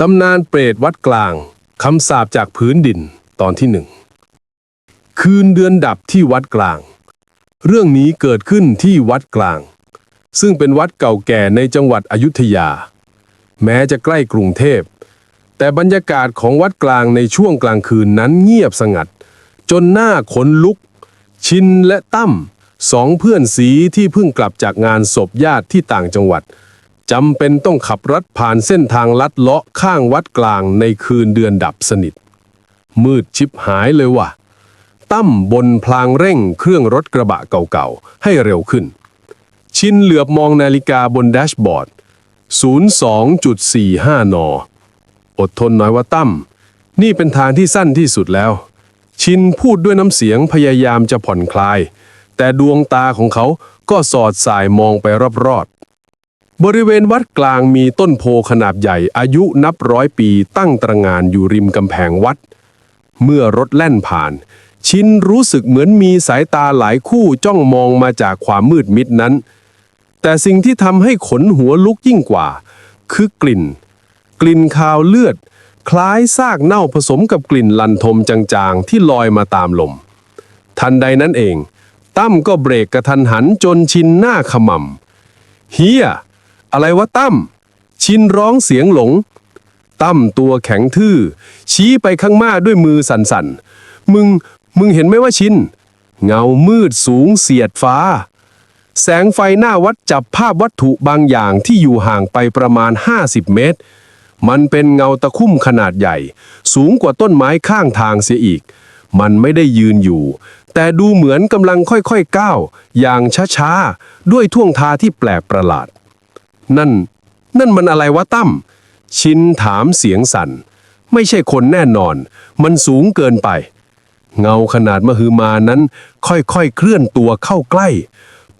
ตำนานเปรตวัดกลาง คำสาปจากพื้นดินตอนที่หนึ่ง คืนเดือนดับที่วัดกลาง เรื่องนี้เกิดขึ้นที่วัดกลาง ซึ่งเป็นวัดเก่าแก่ในจังหวัดอยุธยา แม้จะใกล้กรุงเทพ แต่บรรยากาศของวัดกลางในช่วงกลางคืนนั้นเงียบสงัด จนหน้าขนลุก ชินและตั้มสองเพื่อนสีที่เพิ่งกลับจากงานศพญาติที่ต่างจังหวัด จำเป็นต้องขับรถผ่านเส้นทางลัดเลาะข้างวัดกลางในคืนเดือนดับสนิท มืดชิบหายเลยว่ะ ตั้มบนพลางเร่งเครื่องรถกระบะเก่าๆ ให้เร็วขึ้น ชินเหลือบมองนาฬิกาบนแดชบอร์ด 02.45 น อดทนหน่อยว่าตั้มนี่เป็นทางที่สั้นที่สุดแล้ว ชินพูดด้วยน้ำเสียงพยายามจะผ่อนคลาย แต่ดวงตาของเขาก็สอดสายมองไปรอบๆ บริเวณวัดกลางมีต้นโพขนาดใหญ่อายุนับร้อยปีตั้งตระหงานอยู่ริมกำแพงวัด เมื่อรถแล่นผ่าน ชินรู้สึกเหมือนมีสายตาหลายคู่จ้องมองมาจากความมืดมิดนั้น แต่สิ่งที่ทำให้ขนหัวลุกยิ่งกว่า คือกลิ่น กลิ่นคาวเลือด คล้ายซากเน่าผสมกับกลิ่นลันทมจางๆ ที่ลอยมาตามลม ทันใดนั้นเอง ตั้มก็เบรกกระทันหันจนชินหน้าขมำเฮีย อะไรวะตั้มชินร้องเสียงหลง ตั้มตัวแข็งทื่อ ชี้ไปข้างหน้าด้วยมือสั่นๆ มึง มึงเห็นไหมว่าชิน เงามืดสูงเสียดฟ้า แสงไฟหน้าวัดจับภาพวัตถุบางอย่างที่อยู่ห่างไปประมาณ 50 เมตร มันเป็นเงาตะคุ่มขนาดใหญ่ สูงกว่าต้นไม้ข้างทางเสียอีก มันไม่ได้ยืนอยู่ แต่ดูเหมือนกำลังค่อยๆก้าว อย่างช้าๆ ด้วยท่วงท่าที่แปลกประหลาด นั่น นั่นมันอะไรวะตั้มชินถามเสียงสั่น ไม่ใช่คนแน่นอน มันสูงเกินไป เงาขนาดมหึมานั้น ค่อยๆเคลื่อนตัวเข้าใกล้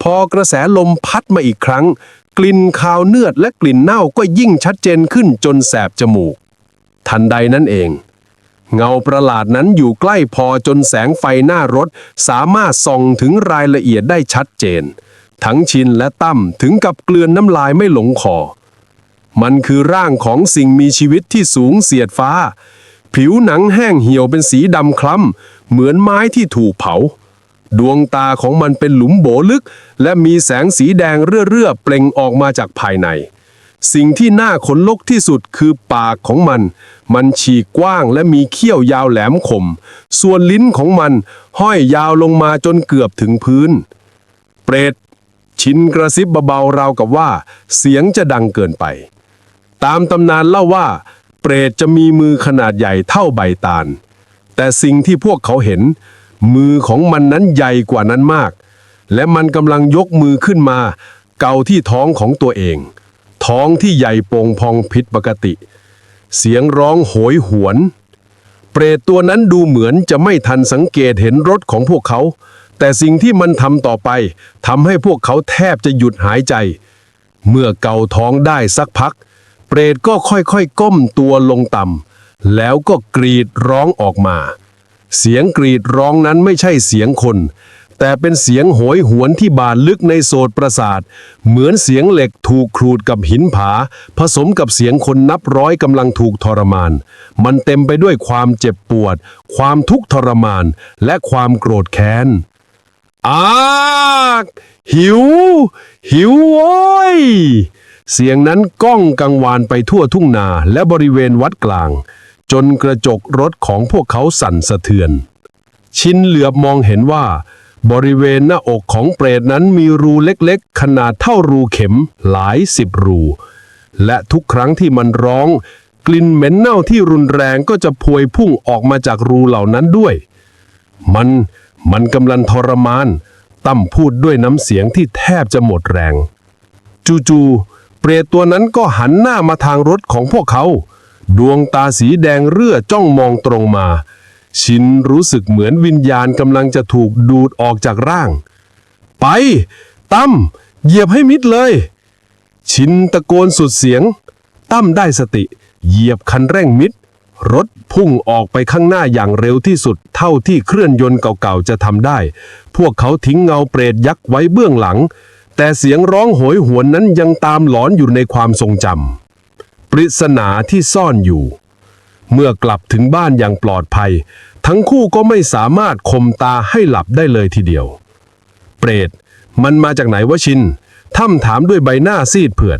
พอกระแสลมพัดมาอีกครั้ง กลิ่นคาวเนือดและกลิ่นเน่าก็ยิ่งชัดเจนขึ้นจนแสบจมูก ทันใดนั้นเอง เงาประหลาดนั้นอยู่ใกล้พอจนแสงไฟหน้ารถ สามารถส่องถึงรายละเอียดได้ชัดเจน ทั้งชินและตั้มถึงกับเกลือนน้ำลายไม่หลงคอ มันคือร่างของสิ่งมีชีวิตที่สูงเสียดฟ้า ผิวหนังแห้งเหี่ยวเป็นสีดำคล้ำ เหมือนไม้ที่ถูกเผา ดวงตาของมันเป็นหลุมโบลึก และมีแสงสีแดงเรื่อๆเปล่งออกมาจากภายใน สิ่งที่น่าขนลุกที่สุดคือปากของมัน มันฉีกกว้างและมีเขี้ยวยาวแหลมคม ส่วนลิ้นของมันห้อยยาวลงมาจนเกือบถึงพื้น เปรต ชินกระซิบเบาๆราวกับว่า เสียงจะดังเกินไป ตามตำนานเล่าว่า เปรตจะมีมือขนาดใหญ่เท่าใบตาล แต่สิ่งที่พวกเขาเห็น มือของมันนั้นใหญ่กว่านั้นมาก และมันกำลังยกมือขึ้นมา เกาที่ท้องของตัวเอง ท้องที่ใหญ่โป่งพองผิดปกติ เสียงร้องโหยหวน เปรตตัวนั้นดูเหมือนจะไม่ทันสังเกตเห็นรถของพวกเขา แต่สิ่งที่มันทำต่อไปทำให้พวกเขาแทบจะหยุดหายใจ เมื่อเกาท้องได้สักพัก เปรตก็ค่อยๆ ก้มตัวลงต่ำแล้วก็กรีดร้องออกมา เสียงกรีดร้องนั้นไม่ใช่เสียงคน แต่เป็นเสียงโหยหวนที่บาดลึกในโสตประสาท เหมือนเสียงเหล็กถูกครูดกับหินผา ผสมกับเสียงคนนับร้อยกำลังถูกทรมาน มันเต็มไปด้วยความเจ็บปวด ความทุกข์ทรมาน และความโกรธแค้น อากหิว หิวโว้ย เสียงนั้นก้องกังวานไปทั่วทุ่งนาและบริเวณวัดกลาง จนกระจกรถของพวกเขาสั่นสะเทือน ชินเหลือบมองเห็นว่า บริเวณหน้าอกของเปรตนั้นมีรูเล็กๆ ขนาดเท่ารูเข็มหลายสิบรู และทุกครั้งที่มันร้อง กลิ่นเหม็นเน่าที่รุนแรงก็จะพวยพุ่งออกมาจากรูเหล่านั้นด้วย มัน มันกำลังทรมาน ตั้มพูดด้วยน้ำเสียงที่แทบจะหมดแรง จู่ๆเปรตตัวนั้นก็หันหน้ามาทางรถของพวกเขา ดวงตาสีแดงเรื่อจ้องมองตรงมา ชินรู้สึกเหมือนวิญญาณกำลังจะถูกดูดออกจากร่าง ไป ตั้มเหยียบให้มิดเลย ชินตะโกนสุดเสียง ตั้มได้สติ เหยียบคันเร่งมิด รถพุ่งออกไปข้างหน้าอย่างเร็วที่สุดเท่าที่เครื่องยนต์เก่าๆจะทำได้ พวกเขาทิ้งเงาเปรตยักษ์ไว้เบื้องหลัง แต่เสียงร้องโหยหวนนั้นยังตามหลอนอยู่ในความทรงจำปริศนาที่ซ่อนอยู่ เมื่อกลับถึงบ้านอย่างปลอดภัย ทั้งคู่ก็ไม่สามารถคมตาให้หลับได้เลยทีเดียว เปรต มันมาจากไหนวะชินถ้ำถามด้วยใบหน้าซีดเผือด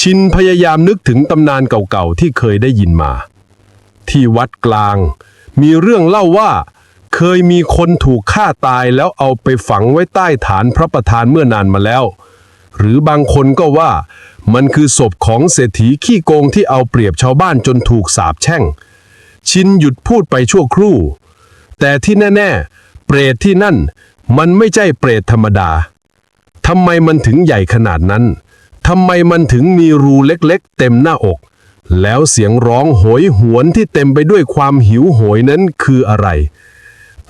ชินพยายามนึกถึงตำนานเก่าๆที่เคยได้ยินมา ที่วัดกลาง มีเรื่องเล่าว่า เคยมีคนถูกฆ่าตายแล้วเอาไปฝังไว้ใต้ฐานพระประธานเมื่อนานมาแล้ว หรือบางคนก็ว่า มันคือศพของเศรษฐีขี้โกงที่เอาเปรียบชาวบ้านจนถูกสาปแช่ง ชินหยุดพูดไปชั่วครู่ แต่ที่แน่ ๆ เปรตที่นั่น มันไม่ใช่เปรตธรรมดาทำไมมันถึงใหญ่ขนาดนั้นทำไมมันถึงมีรูเล็กๆ เต็มหน้าอก แล้วเสียงร้องโหยหวนที่เต็มไปด้วยความหิวโหยนั้นคืออะไร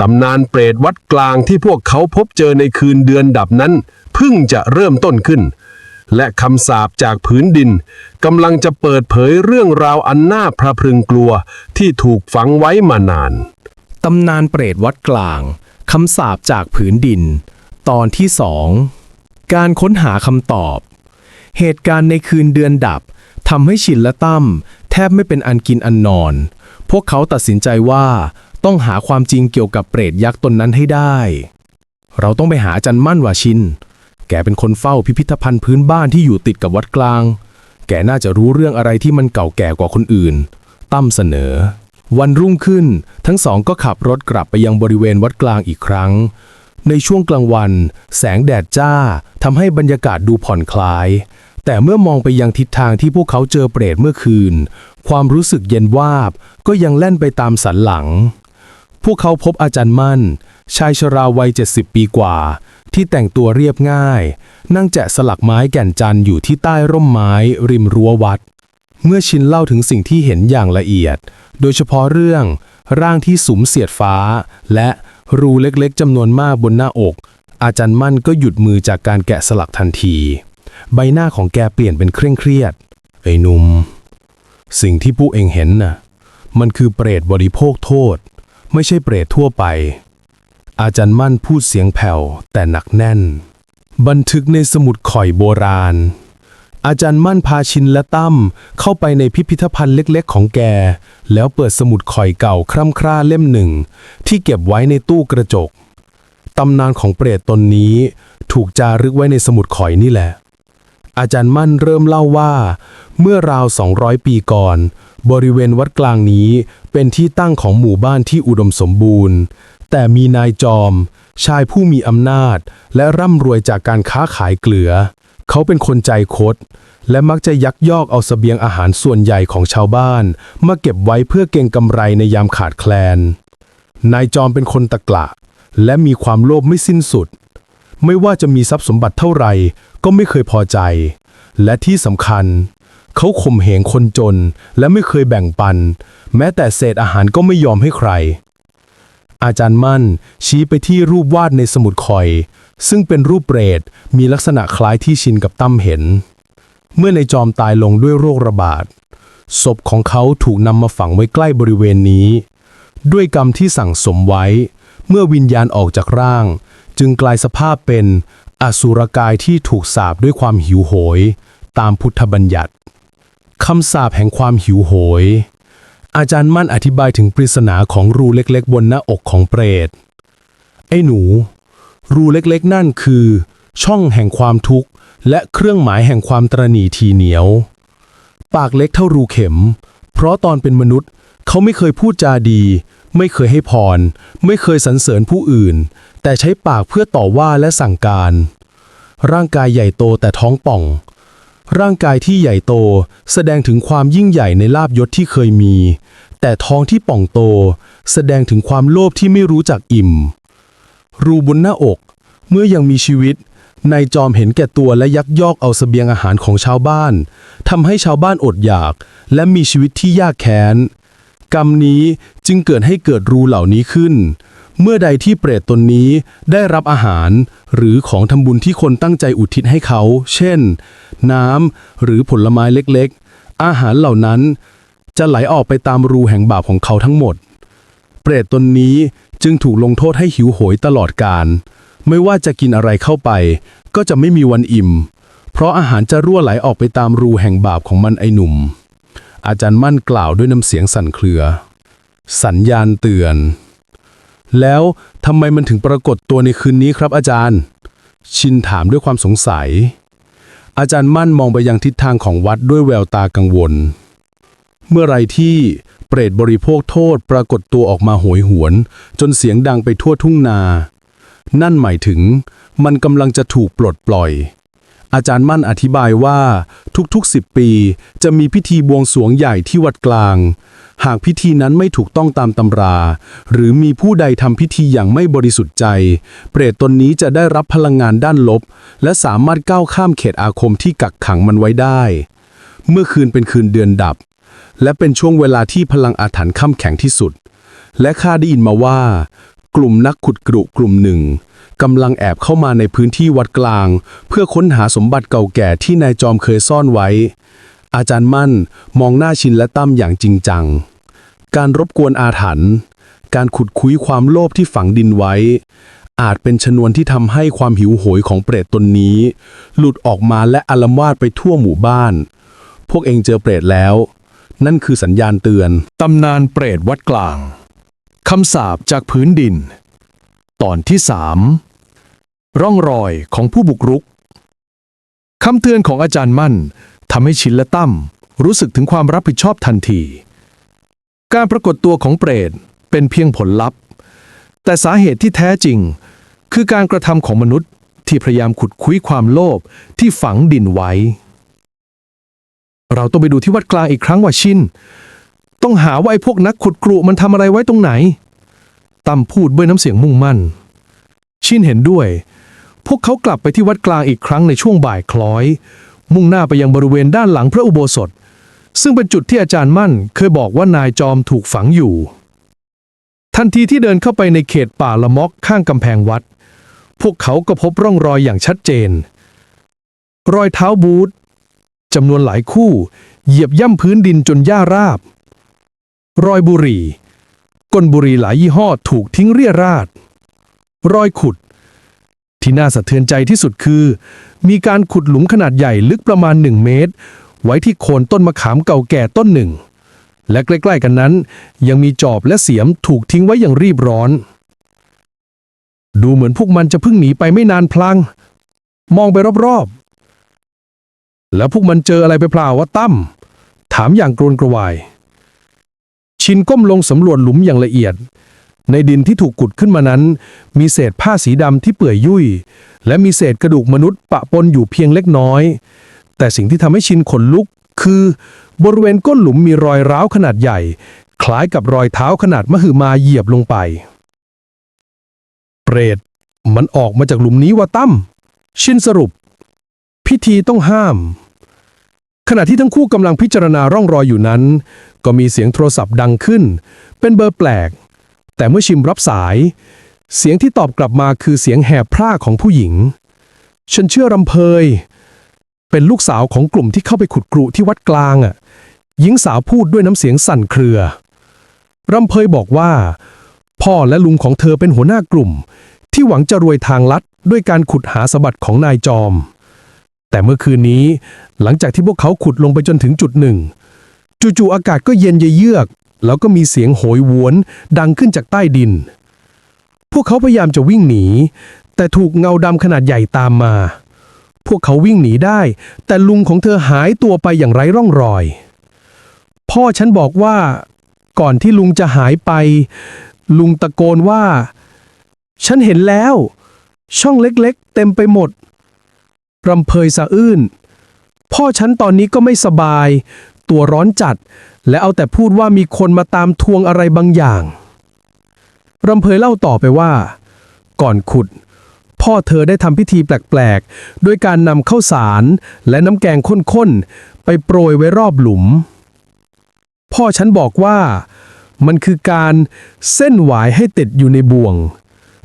ตำนานเปรตวัดกลางที่พวกเขาพบเจอในคืนเดือนดับนั้นเพิ่งจะเริ่มต้นขึ้น และคำสาปจากผืนดินกำลังจะเปิดเผยเรื่องราวอันน่าพระพรึงกลัวที่ถูกฝังไว้มานาน ตำนานเปรตวัดกลางคำสาปจากผืนดิน ตอนที่สองการค้นหาคำตอบ เหตุการณ์ในคืนเดือนดับ ทำให้ชินและตั้มแทบไม่เป็นอันกินอันนอน พวกเขาตัดสินใจว่าต้องหาความจริงเกี่ยวกับเปรตยักษ์ตนนั้นให้ได้ เราต้องไปหาจันมั่นว่าชิน แกเป็นคนเฝ้าพิพิธภัณฑ์พื้นบ้านที่อยู่ติดกับวัดกลาง แกน่าจะรู้เรื่องอะไรที่มันเก่าแก่กว่าคนอื่น ตั้มเสนอ วันรุ่งขึ้นทั้งสองก็ขับรถกลับไปยังบริเวณวัดกลางอีกครั้ง ในช่วงกลางวัน แสงแดดจ้าทำให้บรรยากาศดูผ่อนคลาย แต่เมื่อมองไปยังทิศทางที่พวกเขาเจอเปรตเมื่อคืน ความรู้สึกเย็นวาบก็ยังแล่นไปตามสันหลัง พวกเขาพบอาจารย์มั่น ชายชราวัย 70 ปีกว่า ที่แต่งตัวเรียบง่าย นั่งแจะสลักไม้แก่นจันทร์อยู่ที่ใต้ร่มไม้ริมรั้ววัด เมื่อชินเล่าถึงสิ่งที่เห็นอย่างละเอียด โดยเฉพาะเรื่อง ร่างที่สุมเสียดฟ้า และรูเล็กๆจำนวนมากบนหน้าอก อาจารย์มั่นก็หยุดมือจากการแกะสลักทันที ใบหน้าของแกเปลี่ยนเป็นเคร่งเครียด ไอ้หนุ่ม สิ่งที่ผู้เองเห็นน่ะ มันคือเปรตบริโภคโทษ ไม่ใช่เปรตทั่วไป อาจารย์มั่นพูดเสียงแผ่วแต่หนักแน่น บันทึกในสมุดข่อยโบราณ อาจารย์มั่นพาชินและตั้มเข้าไปในพิพิธภัณฑ์เล็กๆ ของแก แล้วเปิดสมุดข่อยเก่าคร่ำคร่าเล่มหนึ่ง ที่เก็บไว้ในตู้กระจกตำนานของเปรตตนนี้ถูกจารึกไว้ในสมุดข่อยนี่แหละ อาจารย์มั่นเริ่มเล่าว่า เมื่อราว 200 ปีก่อน บริเวณวัดกลางนี้เป็นที่ตั้งของหมู่บ้านที่อุดมสมบูรณ์ แต่มีนายจอม ชายผู้มีอำนาจ และร่ำรวยจากการค้าขายเกลือ เขาเป็นคนใจคด และมักจะยักยอกเอาเสบียงอาหารส่วนใหญ่ของชาวบ้าน มาเก็บไว้เพื่อเก็งกำไรในยามขาดแคลน นายจอมเป็นคนตะกละและมีความโลภไม่สิ้นสุด ไม่ว่าจะมีทรัพย์สมบัติเท่าไหร่ ก็ไม่เคยพอใจ และที่สำคัญ เขาข่มเหงคนจน และไม่เคยแบ่งปัน แม้แต่เศษอาหารก็ไม่ยอมให้ใคร อาจารย์มั่นชี้ไปที่รูปวาดในสมุดคอย ซึ่งเป็นรูปเปรตมีลักษณะคล้ายที่ชินกับตั้มเห็น เมื่อในจอมตายลงด้วยโรคระบาดศพของเขาถูกนำมาฝังไว้ใกล้บริเวณนี้ ด้วยกรรมที่สั่งสมไว้ เมื่อวิญญาณออกจากร่าง จึงกลายสภาพเป็น อสุรกายที่ถูกสาปด้วยความหิวโหย ตามพุทธบัญญัติคำสาปแห่งความหิวโหย อาจารย์มั่นอธิบายถึงปริศนาของรูเล็กๆ บนหน้าอกของเปรต ไอ้หนู รูเล็กๆ นั่นคือ ช่องแห่งความทุกข์ และเครื่องหมายแห่งความตรณีทีเหนียว ปากเล็กเท่ารูเข็ม เพราะตอนเป็นมนุษย์เขาไม่เคยพูดจาดี ไม่เคยให้พร ไม่เคยสรรเสริญผู้อื่น แต่ใช้ปากเพื่อต่อว่าและสั่งการ ร่างกายใหญ่โตแต่ท้องป่อง ร่างกายที่ใหญ่โตแสดงถึงความยิ่งใหญ่ในลาบยศที่เคยมี แต่ท้องที่ป่องโต แสดงถึงความโลภที่ไม่รู้จักอิ่ม รูบนหน้าอก เมื่อยังมีชีวิตนายจอมเห็นแก่ตัวและยักยอกเอาเสบียงอาหารของชาวบ้านทำให้ชาวบ้านอดอยาก และมีชีวิตที่ยากแค้น กรรมนี้จึงเกิดให้เกิดรูเหล่านี้ขึ้น เมื่อใดที่เปรตตนนี้ได้รับอาหาร หรือของทำบุญที่คนตั้งใจอุทิศให้เขา เช่น น้ำหรือผลไม้เล็กๆ อาหารเหล่านั้น จะไหลออกไปตามรูแห่งบาปของเขาทั้งหมด เปรตตนนี้จึงถูกลงโทษให้หิวโหยตลอดกาลไม่ว่าจะกินอะไรเข้าไป ก็จะไม่มีวันอิ่ม เพราะอาหารจะรั่วไหลออกไปตามรูแห่งบาปของมันไอหนุ่ม อาจารย์มั่นกล่าวด้วยน้ำเสียงสั่นเครือ สัญญาณเตือน แล้วทำไมมันถึงปรากฏตัวในคืนนี้ครับอาจารย์ ชินถามด้วยความสงสัย อาจารย์มั่นมองไปยังทิศทางของวัดด้วยแววตากังวล เมื่อไรที่เปรตบริโภคโทษปรากฏตัวออกมาโหยหวน จนเสียงดังไปทั่วทุ่งนา นั่นหมายถึง มันกำลังจะถูกปลดปล่อย อาจารย์มั่นอธิบายว่า ทุกๆ 10 ปี จะมีพิธีบวงสรวงใหญ่ที่วัดกลาง หากพิธีนั้นไม่ถูกต้องตามตำรา หรือมีผู้ใดทำพิธีอย่างไม่บริสุทธิ์ใจ เปรตตนนี้จะได้รับพลังงานด้านลบ และสามารถก้าวข้ามเขตอาคมที่กักขังมันไว้ได้ เมื่อคืนเป็นคืนเดือนดับ และเป็นช่วงเวลาที่พลังอาถรรพ์ข้ามแข็งที่สุดและข้าได้ยินมาว่า กลุ่มนักขุดกรุกลุ่มหนึ่งกำลังแอบเข้ามาในพื้นที่วัดกลาง เพื่อค้นหาสมบัติเก่าแก่ที่นายจอมเคยซ่อนไว้ อาจารย์มั่นมองหน้าชินและตั้มอย่างจริงจัง การรบกวนอาถรรพ์การขุดคุ้ยความโลภที่ฝังดินไว้ อาจเป็นชนวนที่ทำให้ความหิวโหยของเปรตตนนี้ หลุดออกมาและอาลมวาดไปทั่วหมู่บ้าน พวกเองเจอเปรตแล้ว นั่นคือสัญญาณเตือน ตำนานเปรตวัดกลาง คำสาปจากพื้นดิน ตอนที่สามร่องรอยของผู้บุกรุกคำเตือนของอาจารย์มั่นทำให้ชินและตั้มรู้สึกถึงความรับผิดชอบทันที การปรากฏตัวของเปรตเป็นเพียงผลลัพธ์ แต่สาเหตุที่แท้จริง คือการกระทำของมนุษย์ที่พยายามขุดคุ้ยความโลภที่ฝังดินไว้ เราต้องไปดูที่วัดกลางอีกครั้งว่าชิน ต้องหาว่าไอ้พวกนักขุดกรุมันทำอะไรไว้ตรงไหน ตั้มพูดด้วยน้ำเสียงมุ่งมั่น ชินเห็นด้วย พวกเขากลับไปที่วัดกลางอีกครั้งในช่วงบ่ายคล้อย มุ่งหน้าไปยังบริเวณด้านหลังพระอุโบสถ ซึ่งเป็นจุดที่อาจารย์มั่น เคยบอกว่านายจอมถูกฝังอยู่ ทันทีที่เดินเข้าไปในเขตป่าละมอกข้างกำแพงวัด พวกเขาก็พบร่องรอยอย่างชัดเจน รอยเท้าบูทจำนวนหลายคู่ เหยียบย่ำพื้นดินจนหญ้าราบ รอยบุหรี่ ก้นบุหรี่หลายยี่ห้อถูกทิ้งเรี่ยราด รอยขุด ที่น่าสะเทือนใจที่สุดคือ มีการขุดหลุมขนาดใหญ่ลึกประมาณหนึ่งเมตร ไว้ที่โคนต้นมะขามเก่าแก่ต้นหนึ่ง และใกล้ๆกันนั้น ยังมีจอบและเสียมถูกทิ้งไว้อย่างรีบร้อน ดูเหมือนพวกมันจะเพิ่งหนีไปไม่นานพลางมองไปรอบๆ แล้วพวกมันเจออะไรไปเปล่าวะตั้มถามอย่างกรนกระวาย ชินก้มลงสำรวจหลุมอย่างละเอียด ในดินที่ถูกขุดขึ้นมานั้น มีเศษผ้าสีดำที่เปื่อยยุ่ย และมีเศษกระดูกมนุษย์ปะปนอยู่เพียงเล็กน้อย แต่สิ่งที่ทำให้ชินขนลุก คือบริเวณก้นหลุมมีรอยร้าวขนาดใหญ่ คล้ายกับรอยเท้าขนาดมหึมาเหยียบลงไป เปรตมันออกมาจากหลุมนี้ว่าตั้มชินสรุป พิธีต้องห้าม ขณะที่ทั้งคู่กำลังพิจารณาร่องรอยอยู่นั้น ก็มีเสียงโทรศัพท์ดังขึ้น เป็นเบอร์แปลก แต่เมื่อชิมรับสาย เสียงที่ตอบกลับมาคือเสียงแหบพร่าของผู้หญิง ฉันเชื่อรำเพย เป็นลูกสาวของกลุ่มที่เข้าไปขุดกรุที่วัดกลางอะหญิงสาวพูดด้วยน้ำเสียงสั่นเครือ รำเพยบอกว่า พ่อและลุงของเธอเป็นหัวหน้ากลุ่ม ที่หวังจะรวยทางลัดด้วยการขุดหาสมบัติของนายจอม แต่เมื่อคืนนี้หลังจากที่พวกเขาขุดลงไปจนถึงจุดหนึ่ง จู่ๆอากาศก็เย็นเยือก แล้วก็มีเสียงโหยหวนดังขึ้นจากใต้ดิน พวกเขาพยายามจะวิ่งหนี แต่ถูกเงาดำขนาดใหญ่ตามมา พวกเขาวิ่งหนีได้ แต่ลุงของเธอหายตัวไปอย่างไร้ร่องรอย พ่อฉันบอกว่า ก่อนที่ลุงจะหายไป ลุงตะโกนว่า ฉันเห็นแล้ว ช่องเล็กๆ เต็มไปหมด รำเพยสะอื้น พ่อฉันตอนนี้ก็ไม่สบาย ตัวร้อนจัด และเอาแต่พูดว่ามีคนมาตามทวงอะไรบางอย่าง รำเพยเล่าต่อไปว่า ก่อนขุด พ่อเธอได้ทำพิธีแปลกๆ ด้วยการนำข้าวสารและน้ำแกงข้นๆ ไปโปรยไว้รอบหลุม พ่อฉันบอกว่า มันคือการเส้นหวายให้ติดอยู่ในบ่วง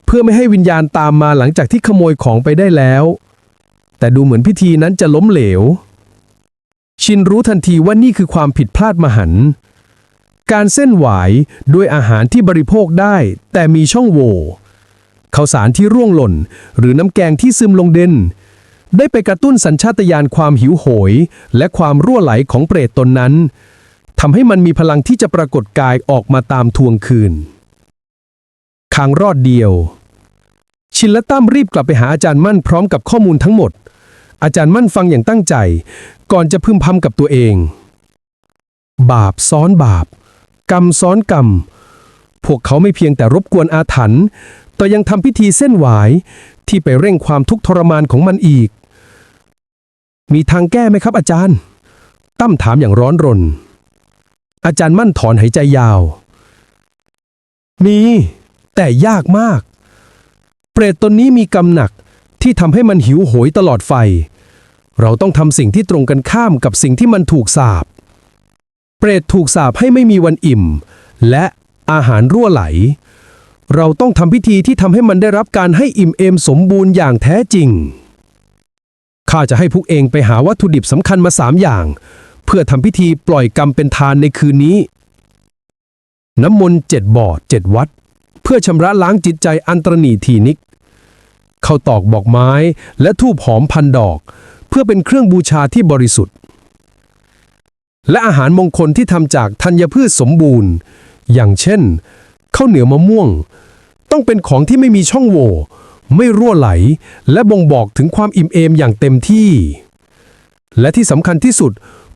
เพื่อไม่ให้วิญญาณตามมาหลังจากที่ขโมยของไปได้แล้ว แต่ดูเหมือนพิธีนั้นจะล้มเหลว ชินรู้ทันทีว่านี่คือความผิดพลาดมหันต์การเส้นหวายด้วยอาหารที่บริโภคได้ แต่มีช่องโหว่ข้าวสารที่ร่วงหล่น หรือน้ำแกงที่ซึมลงเด่นได้ไปกระตุ้นสัญชาตญาณความหิวโหย และความรั่วไหลของเปรตตนนั้นทำให้มันมีพลังที่จะปรากฏกายออกมาตามทวงคืนคางรอดเดียว ชินและตั้มรีบกลับไปหาอาจารย์มั่นพร้อมกับข้อมูลทั้งหมด อาจารย์มั่นฟังอย่างตั้งใจ ก่อนจะพึมพำกับตัวเอง บาปซ้อนบาป กรรมซ้อนกรรม พวกเขาไม่เพียงแต่รบกวนอาถรรพ์แต่ยังทำพิธีเส้นหวาย ที่ไปเร่งความทุกข์ทรมานของมันอีก มีทางแก้ไหมครับอาจารย์ ตั้มถามอย่างร้อนรน อาจารย์มั่นถอนหายใจยาว มี แต่ยากมาก เปรตตนนี้มีกรรมหนักที่ทำให้มันหิวโหยตลอดไฟ เราต้องทำสิ่งที่ตรงกันข้ามกับสิ่งที่มันถูกสาปเปรตถูกสาปให้ไม่มีวันอิ่ม และอาหารรั่วไหล เราต้องทำพิธีที่ทำให้มันได้รับการให้อิ่มเอมสมบูรณ์อย่างแท้จริง ข้าจะให้พวกเองไปหาวัตถุดิบสำคัญมาสามอย่าง เพื่อทำพิธีปล่อยกรรมเป็นทานในคืนนี้ น้ำมนต์เจ็ดบ่อเจ็ดวัด เพื่อชำระล้างจิตใจอันตรณีทีนิกเข้าตอกบอกไม้และทูบหอมพันดอก พื่อเป็นเครื่องบูชาที่บริสุทธิ์ และอาหารมงคลที่ทำจากธัญพืชสมบูรณ์ อย่างเช่นข้าวเหนียวมะม่วง ต้องเป็นของที่ไม่มีช่องโหว่ไม่รั่วไหล และบ่งบอกถึงความอิ่มเอมอย่างเต็มที่ และที่สำคัญที่สุด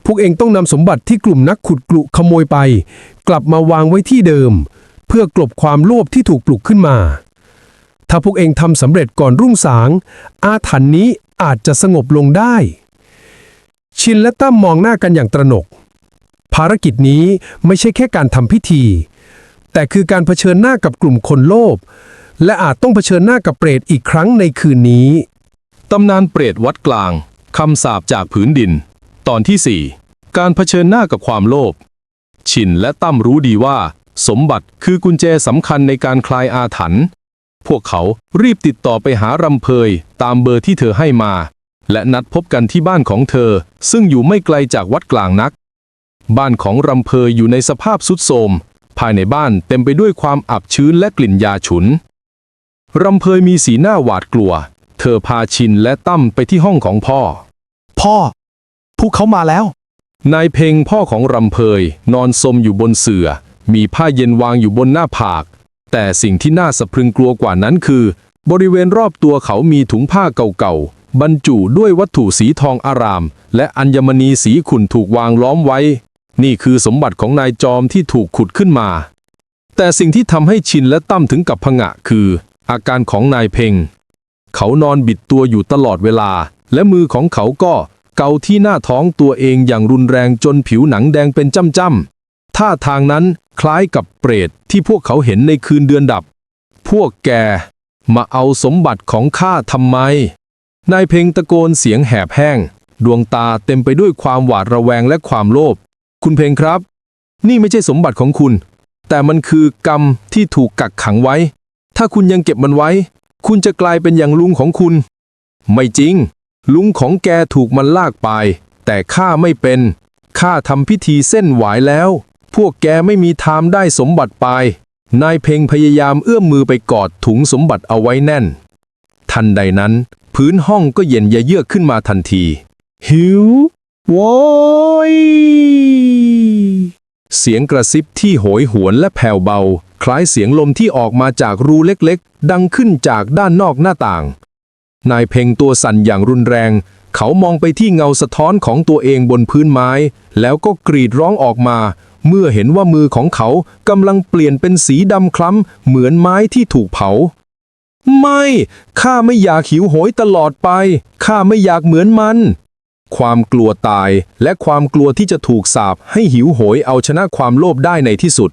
พวกเองต้องนำสมบัติที่กลุ่มนักขุดกลุขโมยไป กลับมาวางไว้ที่เดิม เพื่อกลบความโลภที่ถูกปลุกขึ้นมา ถ้าพวกเองทำสำเร็จก่อนรุ่งสาง อาถรรพ์นี้อาจจะสงบลงได้ ชินและตั้มมองหน้ากันอย่างตระหนก ภารกิจนี้ไม่ใช่แค่การทำพิธี แต่คือการเผชิญหน้ากับกลุ่มคนโลภและอาจต้องเผชิญหน้ากับเปรตอีกครั้งในคืนนี้ ตำนานเปรตวัดกลาง คำสาปจากผืนดิน ตอนที่ 4 การเผชิญหน้ากับความโลภ ชินและตั้มรู้ดีว่า สมบัติคือกุญแจสำคัญในการคลายอาถรรพ์ พวกเขารีบติดต่อไปหารำเพยตามเบอร์ที่เธอให้มา และนัดพบกันที่บ้านของเธอ ซึ่งอยู่ไม่ไกลจากวัดกลางนัก บ้านของรำเพยอยู่ในสภาพสุดโทรมภายในบ้านเต็มไปด้วยความอับชื้นและกลิ่นยาฉุนรำเพยมีสีหน้าหวาดกลัว เธอพาชินและตั้มไปที่ห้องของพ่อ พ่อ พวกเขามาแล้ว นายเพงพ่อของรำเพยนอนสมอยู่บนเสื่อ มีผ้าเย็นวางอยู่บนหน้าผาก แต่สิ่งที่น่าสะพรึงกลัวกว่านั้นคือ บริเวณรอบตัวเขามีถุงผ้าเก่าๆ บรรจุด้วยวัตถุสีทองอาราม และอัญมณีสีขุ่นถูกวางล้อมไว้ นี่คือสมบัติของนายจอมที่ถูกขุดขึ้นมา แต่สิ่งที่ทำให้ชินและตั้มถึงกับผงะคือ อาการของนายเพงเขานอนบิดตัวอยู่ตลอดเวลา และมือของเขาก็เกาที่หน้าท้องตัวเองอย่างรุนแรงจนผิวหนังแดงเป็นจ้ำ ท่าทางนั้นคล้ายกับเปรตที่พวกเขาเห็นในคืนเดือนดับ พวกแกมาเอาสมบัติของข้าทำไม นายเพงตะโกนเสียงแหบแห้ง ดวงตาเต็มไปด้วยความหวาดระแวงและความโลภ คุณเพงครับ นี่ไม่ใช่สมบัติของคุณ แต่มันคือกรรมที่ถูกกักขังไว้ ถ้าคุณยังเก็บมันไว้ คุณจะกลายเป็นอย่างลุงของคุณ ไม่จริง ลุงของแกถูกมันลากไป แต่ข้าไม่เป็น ข้าทำพิธีเส้นหวายแล้ว พวกแกไม่มีทางได้สมบัติไป นายเพงพยายามเอื้อมมือไปกอดถุงสมบัติเอาไว้แน่น ทันใดนั้น พื้นห้องก็เย็นยะเยือกขึ้นมาทันที หิวโว้ยเสียงกระซิบที่โหยหวนและแผ่วเบา คล้ายเสียงลมที่ออกมาจากรูเล็กๆ ดังขึ้นจากด้านนอกหน้าต่าง นายเพ่งตัวสั่นอย่างรุนแรง เขามองไปที่เงาสะท้อนของตัวเองบนพื้นไม้ แล้วก็กรีดร้องออกมาเมื่อเห็นว่ามือของเขากำลังเปลี่ยนเป็นสีดำคล้ำเหมือนไม้ที่ถูกเผา ไม่ ข้าไม่อยากหิวโหยตลอดไป ข้าไม่อยากเหมือนมัน ความกลัวตายและความกลัวที่จะถูกสาปให้หิวโหยเอาชนะความโลภได้ในที่สุด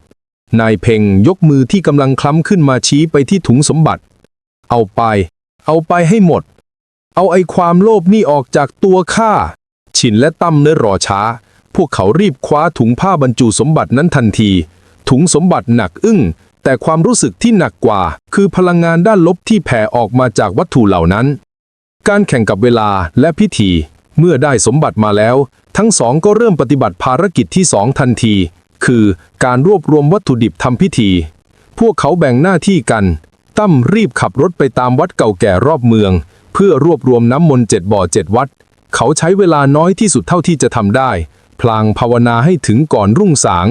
นายเพ่งยกมือที่กำลังคล้ำขึ้นมาชี้ไปที่ถุงสมบัติ เอาไป เอาไปให้หมด เอาไอ้ความโลภนี่ออกจากตัวข้าฉินและตั้มเนื้อรอช้า พวกเขารีบคว้าถุงผ้าบรรจุสมบัตินั้นทันที ถุงสมบัติหนักอึ้ง แต่ความรู้สึกที่หนักกว่า คือพลังงานด้านลบที่แผ่ออกมาจากวัตถุเหล่านั้น การแข่งกับเวลาและพิธี เมื่อได้สมบัติมาแล้ว ทั้งสองก็เริ่มปฏิบัติภารกิจที่สองทันที คือการรวบรวมวัตถุดิบทำพิธี พวกเขาแบ่งหน้าที่กัน ตั้มรีบขับรถไปตามวัดเก่าแก่รอบเมือง เพื่อรวบรวมน้ำมนต์เจ็ดบ่อเจ็ดวัด เขาใช้เวลาน้อยที่สุดเท่าที่จะทำได้ พลางภาวนาให้ถึงก่อนรุ่งสาง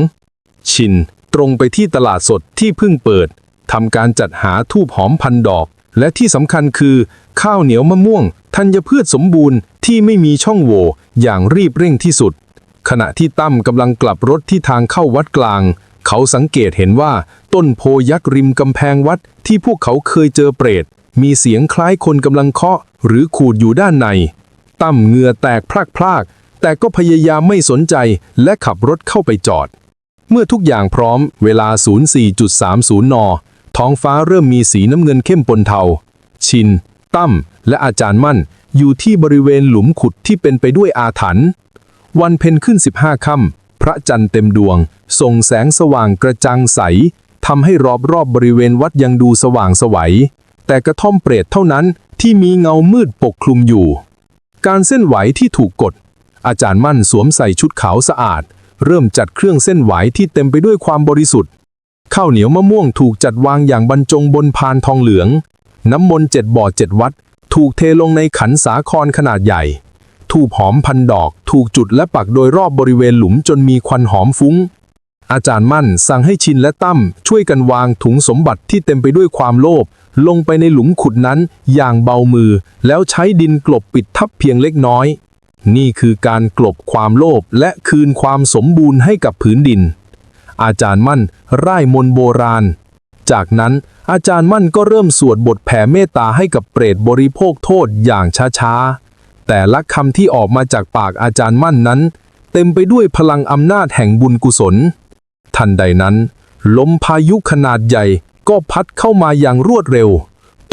ชินตรงไปที่ตลาดสดที่เพิ่งเปิดทำการจัดหาทูบหอมพันดอก และที่สำคัญคือ ข้าวเหนียวมะม่วง ธัญพืชสมบูรณ์ที่ไม่มีช่องโหว่อย่างรีบเร่งที่สุด ขณะที่ตั้มกำลังกลับรถที่ทางเข้าวัดกลาง เขาสังเกตเห็นว่า ต้นโพยักษ์ริมกำแพงวัดที่พวกเขาเคยเจอเปรต มีเสียงคล้ายคนกำลังเคาะ หรือขูดอยู่ด้านใน ตั้มเหงื่อแตกพลาก แต่ก็พยายามไม่สนใจและขับรถเข้าไปจอด เมื่อทุกอย่างพร้อมเวลา 04.30 น ท้องฟ้าเริ่มมีสีน้ำเงินเข้มปนเทา ชิน ตั้ม และอาจารย์มั่น อยู่ที่บริเวณหลุมขุดที่เป็นไปด้วยอาถรรพ์วันเพ็ญขึ้น 15 ค่ำพระจันทร์เต็มดวง ส่งแสงสว่างกระจ่างใสทำให้รอบรอบบริเวณวัดยังดูสว่างสวัย แต่กระท่อมเปรตเท่านั้นที่มีเงามืดปกคลุมอยู่ การเส้นไหวที่ถูกกด อาจารย์มั่นสวมใส่ชุดขาวสะอาด เริ่มจัดเครื่องเส้นไหวที่เต็มไปด้วยความบริสุทธิ์ ข้าวเหนียวมะม่วงถูกจัดวางอย่างบรรจงบนพานทองเหลือง น้ำมนต์เจ็ดบ่อเจ็ดวัด ถูกเทลงในขันสาครขนาดใหญ่ ทูบหอมพันดอก ถูกจุดและปักโดยรอบบริเวณหลุมจนมีควันหอมฟุ้ง อาจารย์มั่นสั่งให้ชินและตั้มช่วยกันวางถุงสมบัติที่เต็มไปด้วยความโลภลงไปในหลุมขุดนั้นอย่างเบามือ แล้วใช้ดินกลบปิดทับเพียงเล็กน้อย นี่คือการกลบความโลภและคืนความสมบูรณ์ให้กับผืนดิน อาจารย์มั่นร่ายมนโบราณ จากนั้นอาจารย์มั่นก็เริ่มสวดบทแผ่เมตตาให้กับเปรตบริโภคโทษอย่างช้าๆ แต่ละคำที่ออกมาจากปากอาจารย์มั่นนั้น เต็มไปด้วยพลังอำนาจแห่งบุญกุศล ทันใดนั้น ลมพายุขนาดใหญ่ก็พัดเข้ามาอย่างรวดเร็ว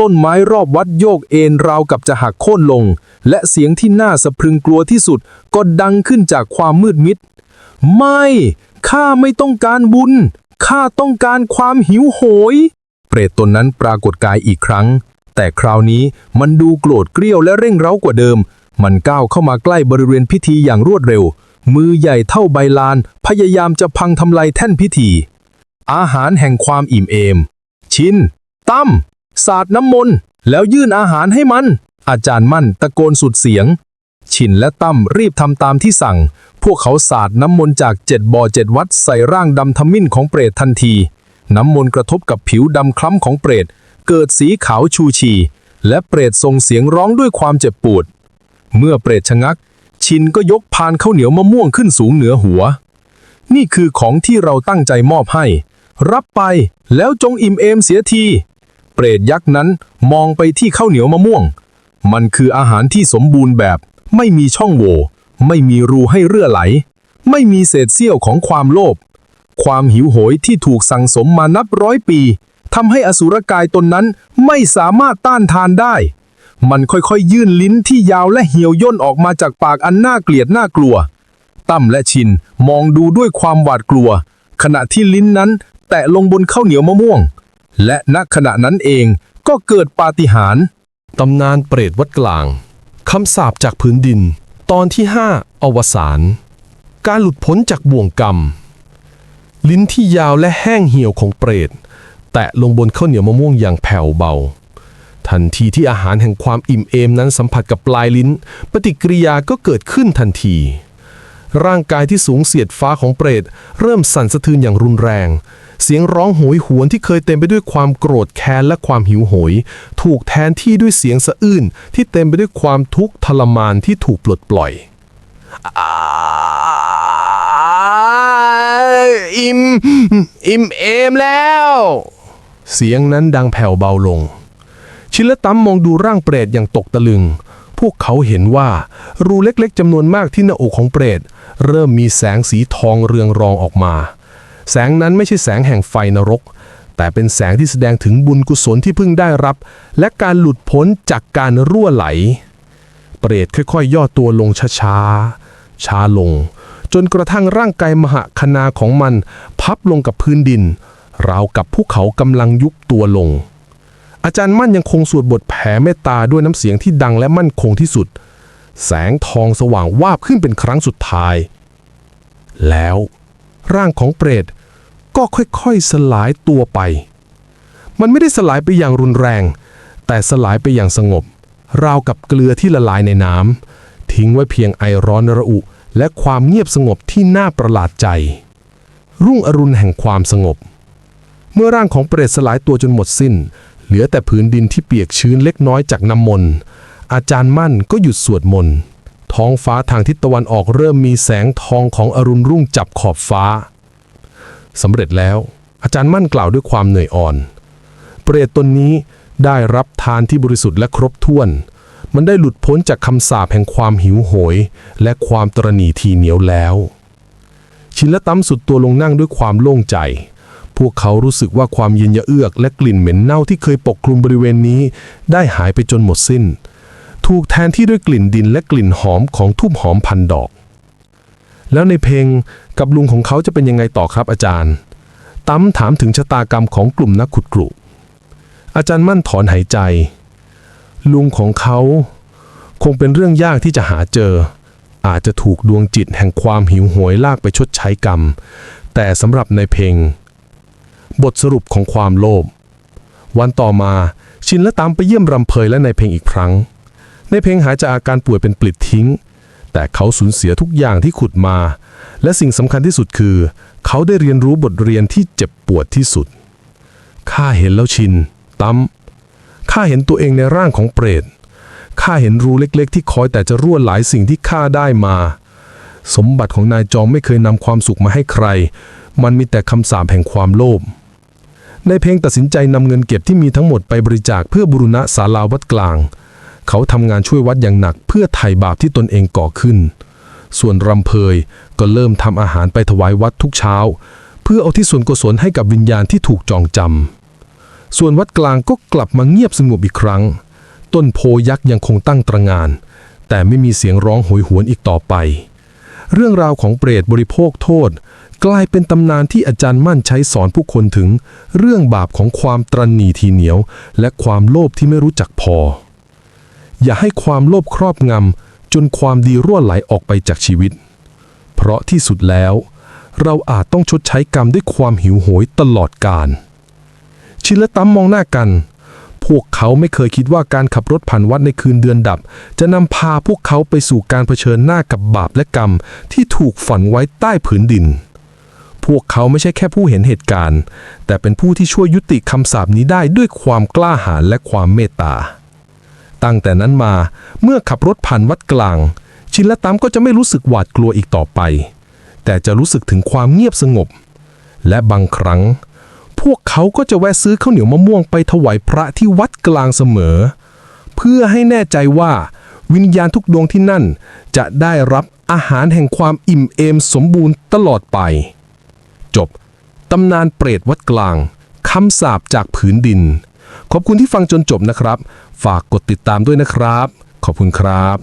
ต้นไม้รอบวัดโยกเอ็นราวกับจะหักโค่นลง และเสียงที่น่าสะพรึงกลัวที่สุดก็ดังขึ้นจากความมืดมิด ไม่ ข้าไม่ต้องการบุญ ข้าต้องการความหิวโหย เปรตตนนั้นปรากฏกายอีกครั้ง แต่คราวนี้มันดูโกรธเกรี้ยวและเร่งเร้ากว่าเดิม มันก้าวเข้ามาใกล้บริเวณพิธีอย่างรวดเร็ว มือใหญ่เท่าใบลาน พยายามจะพังทำลายแท่นพิธี อาหารแห่งความอิ่มเอม ชินตั้ม สาดน้ำมนต์ แล้วยื่นอาหารให้มัน อาจารย์มั่นตะโกนสุดเสียง ชินและตั้มรีบทำตามที่สั่ง พวกเขาสาดน้ำมนต์จากเจ็ดบ่อเจ็ดวัดใส่ร่างดำทมิ้นของเปรตทันที น้ำมนต์กระทบกับผิวดำคล้ำของเปรต เกิดสีขาวชูชี และเปรตส่งเสียงร้องด้วยความเจ็บปวด เมื่อเปรตชะงัก ชินก็ยกพานข้าวเหนียวมะม่วงขึ้นสูงเหนือหัว นี่คือของที่เราตั้งใจมอบให้ รับไปแล้วจงอิ่มเอมเสียที เปรตยักษ์นั้นมองไปที่ข้าวเหนียวมะม่วง มันคืออาหารที่สมบูรณ์แบบ ไม่มีช่องโหว่ไม่มีรูให้เรื่อไหล ไม่มีเศษเสี้ยวของความโลภความหิวโหยที่ถูกสั่งสมมานับร้อยปีทำให้อสุรกายตนนั้นไม่สามารถต้านทานได้ มันค่อยๆ ยื่นลิ้นที่ยาวและเหี่ยวย่นออกมาจากปากอันน่าเกลียดน่ากลัว ตั้มและชินมองดูด้วยความหวาดกลัว ขณะที่ลิ้นนั้น แตะลงบนข้าวเหนียวมะม่วง และณขณะนั้นเองก็เกิดปาฏิหาริย์ตำนานเปรตวัดกลางคำสาปจากพื้นดิน ตอนที่ 5 อวสานการหลุดพ้นจากบ่วงกรรม ลิ้นที่ยาวและแห้งเหี่ยวของเปรต แตะลงบนข้าวเหนียวมะม่วงอย่างแผ่วเบา ทันทีที่อาหารแห่งความอิ่มเอมนั้นสัมผัสกับปลายลิ้น ปฏิกิริยาก็เกิดขึ้นทันที ร่างกายที่สูงเสียดฟ้าของเปรต เริ่มสั่นสะเทือนอย่างรุนแรง เสียงร้องโหยหวนที่เคยเต็มไปด้วยความโกรธแค้นและความหิวโหย ถูกแทนที่ด้วยเสียงสะอื้นที่เต็มไปด้วยความทุกข์ทรมานที่ถูกปลดปล่อยอิ่มอิ่มเอมแล้ว เสียงนั้นดังแผ่วเบาลง ชิลตัมมองดูร่างเปรตอย่างตกตะลึง พวกเขาเห็นว่า รูเล็กๆจำนวนมากที่หน้าอกของเปรต เริ่มมีแสงสีทองเรืองรองออกมา แสงนั้นไม่ใช่แสงแห่งไฟนรก แต่เป็นแสงที่แสดงถึงบุญกุศลที่เพิ่งได้รับ และการหลุดพ้นจากการรั่วไหล เปรตค่อยๆย่อตัวลงช้าๆช้าลง จนกระทั่งร่างกายมหาคณาของมัน พับลงกับพื้นดิน ราวกับภูเขากำลังยุบตัวลงอาจารย์มั่นยังคงสวดบทแผ่เมตตาด้วยน้ำเสียงที่ดังและมั่นคงที่สุด แสงทองสว่างวาบขึ้นเป็นครั้งสุดท้าย แล้วร่างของเปรตก็ค่อยๆสลายตัวไป มันไม่ได้สลายไปอย่างรุนแรง แต่สลายไปอย่างสงบ ราวกับเกลือที่ละลายในน้ำทิ้งไว้เพียงไอร้อนระอุ และความเงียบสงบที่น่าประหลาดใจ รุ่งอรุณแห่งความสงบ เมื่อร่างของเปรตสลายตัวจนหมดสิ้น เหลือแต่พื้นดินที่เปียกชื้นเล็กน้อยจากน้ำมนต์ อาจารย์มั่นก็หยุดสวดมนต์ ท้องฟ้าทางทิศตะวันออกเริ่มมีแสงทองของอรุณรุ่งจับขอบฟ้าสำเร็จแล้ว อาจารย์มั่นกล่าวด้วยความเหนื่อยอ่อน เปรตตนนี้ได้รับทานที่บริสุทธิ์และครบถ้วน มันได้หลุดพ้นจากคำสาปแห่งความหิวโหย และความตรณีทีเหนียวแล้ว ชินและตั้มสุดตัวลงนั่งด้วยความโล่งใจ พวกเขารู้สึกว่าความเย็นยะเอือกและกลิ่นเหม็นเน่าที่เคยปกคลุมบริเวณนี้ ได้หายไปจนหมดสิ้น ถูกแทนที่ด้วยกลิ่นดินและกลิ่นหอมของทูบหอมพันดอก แล้วในเพลงกับลุงของเขาจะเป็นยังไงต่อครับอาจารย์ ตั้มถามถึงชะตากรรมของกลุ่มนักขุดกรุอาจารย์มั่นถอนหายใจ ลุงของเขาคงเป็นเรื่องยากที่จะหาเจอ อาจจะถูกดวงจิตแห่งความหิวโหยลากไปชดใช้กรรม แต่สำหรับในเพลง บทสรุปของความโลภวันต่อมาชินและตามไปเยี่ยมรำเพยและในเพลงอีกครั้ง ในเพลงหายจากอาการป่วยเป็นปลิดทิ้ง แต่เขาสูญเสียทุกอย่างที่ขุดมา และสิ่งสำคัญที่สุดคือ เขาได้เรียนรู้บทเรียนที่เจ็บปวดที่สุด ข้าเห็นแล้วชิน ตั้มข้าเห็นตัวเองในร่างของเปรต ข้าเห็นรูเล็กๆ ที่คอยแต่จะรั่วไหลายสิ่งที่ข้าได้มา สมบัติของนายจอมไม่เคยนำความสุขมาให้ใคร มันมีแต่คำสาปแห่งความโลภในเพลงตัดสินใจนำเงินเก็บที่มีทั้งหมดไปบริจาคเพื่อบุรณะศาลาวัดกลาง เขาทำงานช่วยวัดอย่างหนักเพื่อไถ่บาปที่ตนเองก่อขึ้น ส่วนรำเพยก็เริ่มทำอาหารไปถวายวัดทุกเช้า เพื่อเอาที่ส่วนกุศลให้กับวิญญาณที่ถูกจองจำส่วนวัดกลางก็กลับมาเงียบสงบอีกครั้ง ต้นโพยักษ์ยังคงตั้งตระงาน แต่ไม่มีเสียงร้องโหยหวนอีกต่อไป เรื่องราวของเปรตบริโภคโทษกลายเป็นตำนานที่อาจารย์มั่นใช้สอนผู้คนถึง เรื่องบาปของความตรณีทีเหนียว และความโลภที่ไม่รู้จักพอ อย่าให้ความโลภครอบงำจนความดีรั่วไหลออกไปจากชีวิต เพราะที่สุดแล้ว เราอาจต้องชดใช้กรรมด้วยความหิวโหยตลอดกาลชินและตั้มมองหน้ากัน พวกเขาไม่เคยคิดว่าการขับรถผ่านวัดในคืนเดือนดับ จะนำพาพวกเขาไปสู่การเผชิญหน้ากับบาปและกรรมที่ถูกฝังไว้ใต้ผืนดินพวกเขาไม่ใช่แค่ผู้เห็นเหตุการณ์ แต่เป็นผู้ที่ช่วยยุติคำสาปนี้ได้ด้วยความกล้าหาญและความเมตตา ตั้งแต่นั้นมาเมื่อขับรถผ่านวัดกลาง ชินและตั้มก็จะไม่รู้สึกหวาดกลัวอีกต่อไป แต่จะรู้สึกถึงความเงียบสงบ และบางครั้ง พวกเขาก็จะแวะซื้อข้าวเหนียวมะม่วงไปถวายพระที่วัดกลางเสมอ เพื่อให้แน่ใจว่าวิญญาณทุกดวงที่นั่น จะได้รับอาหารแห่งความอิ่มเอมสมบูรณ์ตลอดไป จบ ตำนานเปรตวัดกลางคำสาปจากผืนดิน ขอบคุณที่ฟังจนจบนะครับ ฝากกดติดตามด้วยนะครับ ขอบคุณครับ